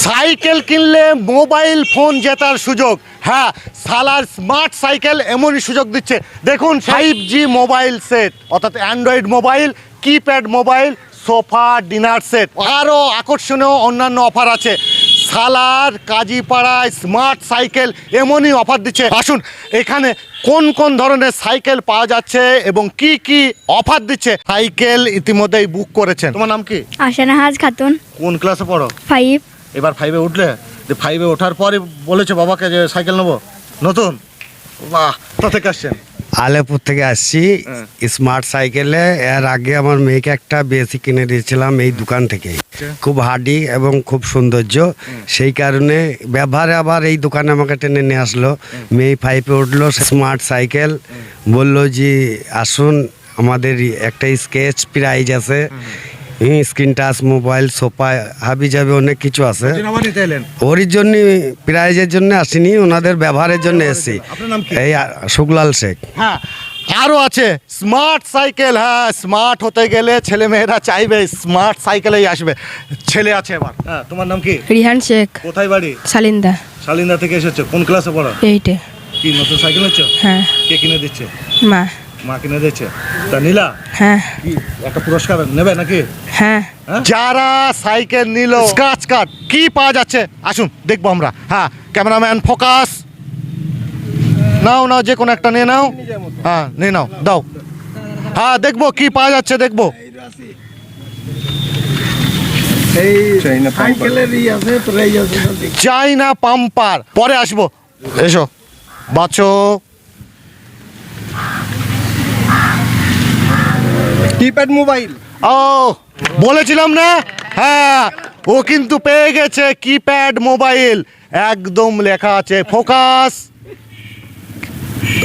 Cycle কিনলে mobile phone জেতার সুযোগ। হ্যাঁ সালার স্মার্ট সাইকেল এমনই সুযোগ দিচ্ছে। দেখুন ফাইভ জি মোবাইল সেট অর্থাৎ android mobile keypad mobile sofa dinner set আরও আকর্ষণীয় অন্যান্য অফার আছে। সালার কাজীপাড়ায় স্মার্ট সাইকেল এমনই অফার দিচ্ছে। আসুন এখানে কোন কোন ধরনের সাইকেল পাওয়া যাচ্ছে এবং কি কি অফার দিচ্ছে? সাইকেল ইতিমধ্যেই বুক করেছেন। তোমার নাম কি? আশানাহাজ খাতুন। কোন ক্লাসে পড়ো? ফাইভ এবার ফাইভে উঠলে যে ফাইভে ওঠার পরে বলেছে বাবাকে যে সাইকেল নেব। নতুন? বাহ কোথা থেকে আসছেন? আলেপুর থেকে আসছি হ্যাঁ। স্মার্ট সাইকেলে এর আগে আমার মেয়েকে একটা বেশি কিনে দিয়েছিলাম এই দোকান থেকে। খুব হার্ডি এবং খুব সৌন্দর্য। সেই কারণে ব্যবহারে আবার এই দোকানে আমাকে টেনে নিয়ে আসলো। মেয়ে ফাইভে উঠল স্মার্ট সাইকেল বলল যে আসুন আমাদের একটা স্কেচ প্রাইজ আছে। স্ক্রিন টাচ মোবাইল সোফা হাবি যাবে অনেক কিছু আছে। ওর জন্য প্রাইজের জন্য আসিনি ওনাদের ব্যবহারের জন্য এসেছি। আপনার নাম কি? এই শুকলাল শেখ। হ্যাঁ আরও আছে স্মার্ট সাইকেল হ্যাঁ স্মার্ট হতে গেলে ছেলে মেয়েরা চাইবে স্মার্ট সাইকেলেই আসবে। ছেলে আছে এবার। হ্যাঁ তোমার নাম কি? রিহান শেখ। কোথায় বাড়ি? সালিন্দা। শালিন্দা থেকে এসেছ কোন ক্লাসে পড়ো? এইটে। কি নতুন সাইকেল হচ্ছে হ্যাঁ। কে কিনে দিচ্ছে? মা। মা কিনে দিচ্ছে তা নীলা হ্যাঁ। কি একটা পুরস্কার নেবে নাকি? হ্যাঁ। যারা সাইকেল নিল। স্ক্রাচ কার্ড কি পাওয়া যাচ্ছে? আসুন দেখব আমরা। হ্যাঁ ক্যামেরাম্যান ফোকাস। নাও নাও যে কোনো একটা নিয়ে নাও। হ্যাঁ নিয়ে নাও দাও। হ্যাঁ দেখব কি পাওয়া যাচ্ছে দেখব। চাইনা পাম্পার। পরে আসব। এসো। বাছো কিপ্যাড মোবাইল ও, বলেছিলাম না? হ্যাঁ ও কিন্তু পেয়ে গেছে কিপ্যাড মোবাইল একদম লেখা আছে ফোকাস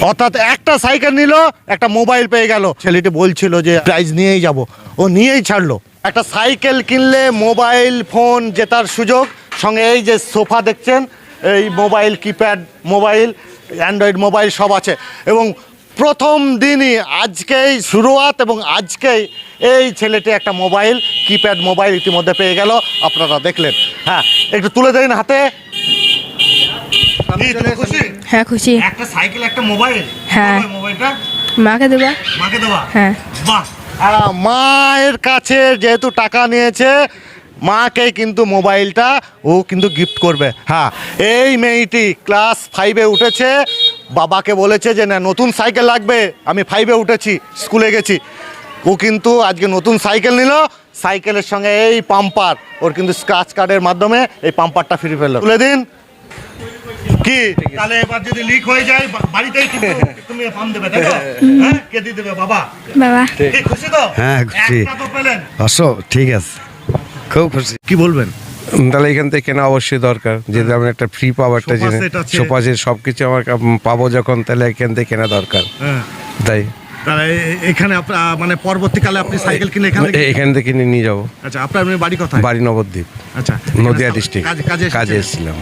অর্থাৎ একটা সাইকেল নিল, একটা মোবাইল পেয়ে গেল। ছেলেটি বলছিল যে প্রাইজ নিয়েই যাব। ও নিয়েই ছাড়লো। একটা সাইকেল কিনলে মোবাইল ফোন জেতার সুযোগ। সঙ্গে এই যে সোফা দেখছেন, এই mobile keypad mobile android mobile সব আছে। এবং প্রথম দিনই আজকেই শুরুয়াত এবং আজকেই এই ছেলেটি একটা মোবাইল কিপ্যাড মোবাইল ইতিমধ্যে পেয়ে গেল। আপনারা দেখলেন। হ্যাঁ একটু তুলে দিন হাতে। খুশি? হ্যাঁ খুশি। একটা সাইকেল একটা মোবাইল। হ্যাঁ। মোবাইলটা। মাকে দেবা? মাকে দেওয়া হ্যাঁ। বাহ। মায়ের কাছে যেহেতু টাকা নিয়েছে মাকে কিন্তু মোবাইলটা ও কিন্তু গিফট করবে। হ্যাঁ এই মেয়েটি ক্লাস ফাইভে উঠেছে। বাবাকে বলেছে যে না নতুন সাইকেল লাগবে। আমি ফাইভে উঠেছি স্কুলে গেছি। ও কিন্তু আজকে নতুন সাইকেল নিল সাইকেলের সঙ্গে এই পাম্পার ওর কিন্তু স্ক্রাচ কার্ডের মাধ্যমে এই পাম্পারটা ফিরে পেল তুলে দিন। কি? তাহলে এবার যদি লিক হয়ে যায় বাড়িতেই কিন্তু তুমি পাম দেবে তাই হ্যাঁ? কে দিয়ে দেবে? বাবা। বাবা। খুশি তো? হ্যাঁ, খুশি। একটা তো পেলেন। ঠিক আছে। খুব খুশি। কি বলবেন? তাহলে এখান থেকে কেনা অবশ্যই দরকার। যেহেতু আমি একটা ফ্রি পাবো একটা জিনিস সোফা সেট সব কিছু আমার পাবো যখন তাহলে এখান থেকে কেনা দরকার। হ্যাঁ। তাই। এখানে মানে পরবর্তীকালে আপনি সাইকেল কিনে এখানে এখান থেকে কিনে নিয়ে যাব। আচ্ছা আপনার বাড়ি কোথায়? বাড়ি নবদ্বীপ। আচ্ছা নদিয়া ডিস্ট্রিক্ট কাজে এসেছিলাম।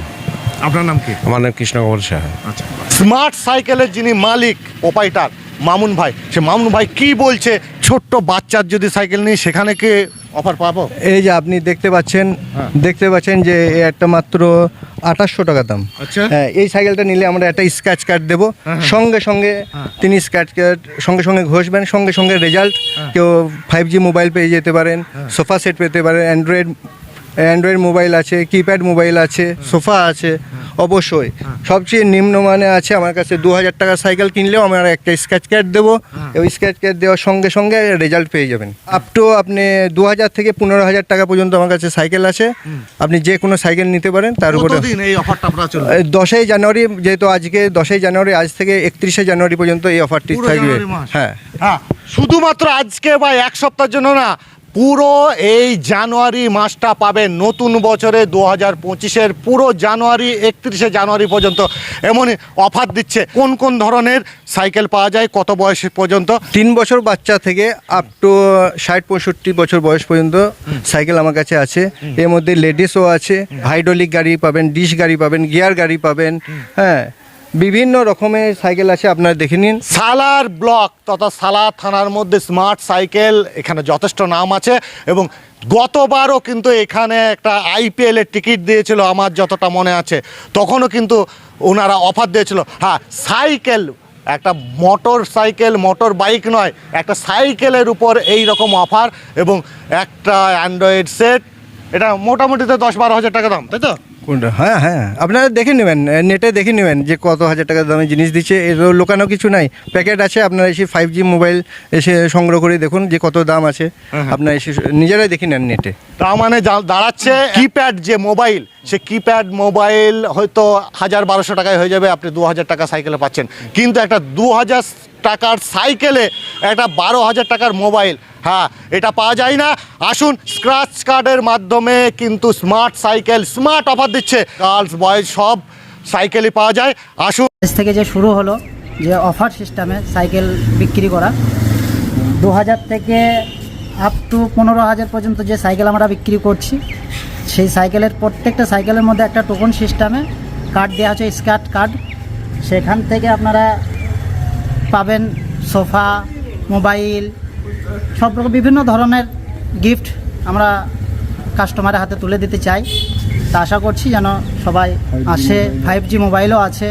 আপনার নাম কি? আমার নাম কৃষ্ণকমল সাহা। আচ্ছা স্মার্ট সাইকেলের যিনি মালিক প্রোপাইটার মামুন ভাই সে মামুন ভাই কি বলছে ছোট্ট বাচ্চার যদি সাইকেল নিই সেখানে কি অফার পাবো এই যে আপনি দেখতে পাচ্ছেন হ্যাঁ। দেখতে পাচ্ছেন যে একটা মাত্র আঠাশশো টাকা দাম আচ্ছা হ্যাঁ এই সাইকেলটা নিলে আমরা একটা স্ক্র্যাচ কার্ড দেবো হ্যাঁ, হ্যাঁ। সঙ্গে সঙ্গে। তিনি স্ক্র্যাচ কার্ড সঙ্গে সঙ্গে ঘষবেন সঙ্গে সঙ্গে রেজাল্ট। কেউ ফাইভ জি মোবাইল পেয়ে যেতে পারেন সোফা সেট পেতে পারেন অ্যান্ড্রয়েড অ্যান্ড্রয়েড মোবাইল আছে কিপ্যাড মোবাইল আছে। সোফা আছে অবশ্যই। সবচেয়ে নিম্নমানে আছে আমার কাছে দু হাজার টাকার সাইকেল কিনলেও আমরা একটা স্ক্র্যাচ কার্ড দেবো। হ্যাঁ। ওই স্ক্র্যাচ কার্ড দেওয়ার সঙ্গে সঙ্গে রেজাল্ট পেয়ে যাবেন। আপ টু আপনি দু হাজার থেকে পনেরো হাজার টাকা পর্যন্ত আমার কাছে সাইকেল আছে। আপনি যে কোনো সাইকেল নিতে পারেন তার উপরে দশই জানুয়ারি যেহেতু আজকে দশই জানুয়ারি আজ থেকে একত্রিশে জানুয়ারি পর্যন্ত এই অফারটি থাকবে। হ্যাঁ। হ্যাঁ শুধুমাত্র আজকে বা এক সপ্তাহের জন্য না পুরো এই জানুয়ারি মাসটা পাবেন নতুন বছরে দু হাজার পঁচিশের পুরো জানুয়ারি একত্রিশে জানুয়ারি পর্যন্ত। এমনই অফার দিচ্ছে। কোন কোন ধরনের সাইকেল পাওয়া যায় কত বয়স পর্যন্ত? তিন বছর বাচ্চা থেকে আপ টু ষাট পঁয়ষট্টি বছর বয়স পর্যন্ত সাইকেল আমার কাছে আছে। এর মধ্যে লেডিসও আছে। হাইড্রোলিক গাড়ি পাবেন ডিশ গাড়ি পাবেন গিয়ার গাড়ি পাবেন। হ্যাঁ বিভিন্ন রকমের সাইকেল আছে আপনারা দেখে নিন। সালার ব্লক তথা সালার থানার মধ্যে স্মার্ট সাইকেল, এখানে যথেষ্ট নাম আছে এবং গতবারও কিন্তু এখানে একটা আইপিএল এর টিকিট দিয়েছিল, আমার যতটা মনে আছে। তখনও কিন্তু ওনারা অফার দিয়েছিল। হ্যাঁ সাইকেল, একটা মোটর সাইকেল, মোটর বাইক নয়, একটা সাইকেলের উপর এই রকম অফার এবং একটা অ্যান্ড্রয়েড সেট। এটা মোটামুটি তো দশ বারো হাজার টাকা দাম, তাই তো? কোনটা হ্যাঁ হ্যাঁ। আপনারা দেখে নেবেন নেটে দেখে নেবেন যে কত হাজার টাকা দামে জিনিস দিচ্ছে। এর লোকানো কিছু নাই। প্যাকেট আছে আপনারা এসে ফাইভ জি মোবাইল এসে সংগ্রহ করে দেখুন যে কত দাম আছে। আপনারা এসে নিজেরাই দেখে নেন নেটে তার মানে দাঁড়াচ্ছে কিপ্যাড যে মোবাইল সে কিপ্যাড মোবাইল হয়তো হাজার বারোশো টাকায় হয়ে যাবে আপনি দু হাজার টাকা সাইকেলে পাচ্ছেন। কিন্তু একটা দু হাজার টাকার সাইকেলে একটা বারো হাজার টাকার মোবাইল হ্যাঁ এটা পাওয়া যায় না। আসুন স্ক্র্যাচ কার্ডের মাধ্যমে কিন্তু স্মার্ট সাইকেল স্মার্ট অফার দিচ্ছে। গার্লস বয়েজ সব সাইকেলই পাওয়া যায়। আসুন। থেকে যে শুরু হলো, যে অফার সিস্টেমে সাইকেল বিক্রি করা দু হাজার থেকে আপ টু পনেরো হাজার পর্যন্ত যে সাইকেল আমরা বিক্রি করছি, সেই সাইকেলের প্রত্যেকটা সাইকেলের মধ্যে একটা টোকন সিস্টেমে কার্ড দেওয়া আছে স্কার্ট কার্ড সেখান থেকে আপনারা পাবেন সোফা মোবাইল সব রকম বিভিন্ন ধরনের গিফট আমরা কাস্টমারের হাতে তুলে দিতে চাই। তা আশা করছি যেন সবাই আসে ফাইভ জি মোবাইলও আছে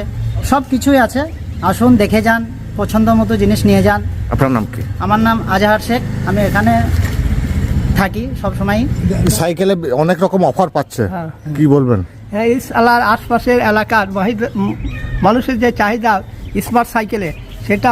সব কিছুই আছে। আসুন দেখে যান পছন্দ মতো জিনিস নিয়ে যান। আপনার নাম কি? আমার নাম আজাহার শেখ। আমি এখানে থাকি সবসময়ই। সাইকেলে অনেক রকম অফার পাচ্ছে। হ্যাঁ। কি বলবেন? এই এলাকার আশপাশের এলাকার মানুষের যে চাহিদা স্মার্ট সাইকেলে সেটা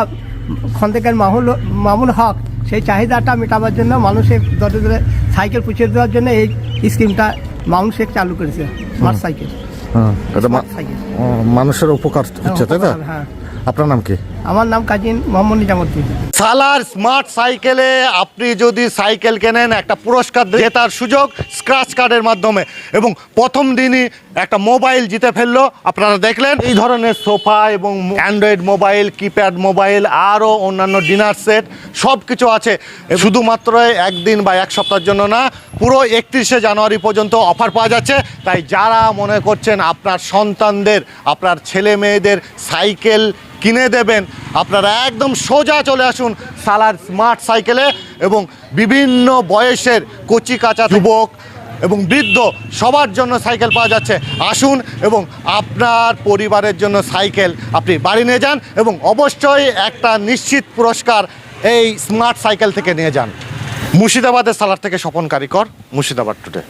খন্দেকের মাহুল মামুল হক সেই চাহিদাটা মেটাবার জন্য মানুষের দরে দরে সাইকেল পুছিয়ে দেওয়ার জন্য এই স্কিমটা মানুষের শেখ চালু করেছে স্মার্ট সাইকেল। হ্যাঁ এটা সাইকেল। ও, মানুষের উপকার হচ্ছে তাই না হ্যাঁ। আপনার নাম কি? আমার নাম কাজিন মোহাম্মদ নিজামুদ্দিন। সালার স্মার্ট সাইকেলে আপনি যদি সাইকেল কেনেন, একটা পুরস্কার জেতার সুযোগ স্ক্র্যাচ কার্ডের মাধ্যমে। এবং প্রথম দিনই একটা মোবাইল জিতে ফেলল, আপনারা দেখলেন। এই ধরনের সোফা এবং অ্যান্ড্রয়েড মোবাইল, কিপ্যাড মোবাইল, আরও অন্যান্য ডিনার সেট সব কিছু আছে। শুধুমাত্র একদিন বা এক সপ্তাহের জন্য না, পুরো একত্রিশে জানুয়ারি পর্যন্ত অফার পাওয়া যাচ্ছে। তাই যারা মনে করছেন আপনার সন্তানদের, আপনার ছেলে মেয়েদের সাইকেল কিনে দেবেন। আপনারা একদম সোজা চলে আসুন সালার স্মার্ট সাইকেলে এবং বিভিন্ন বয়সের কচি কাঁচা যুবক এবং বৃদ্ধ সবার জন্য সাইকেল পাওয়া যাচ্ছে। আসুন এবং আপনার পরিবারের জন্য সাইকেল আপনি বাড়ি নিয়ে যান এবং অবশ্যই একটা নিশ্চিত পুরস্কার এই স্মার্ট সাইকেল থেকে নিয়ে যান। মুর্শিদাবাদের সালার থেকে স্বপন কারিকর, মুর্শিদাবাদ টুডে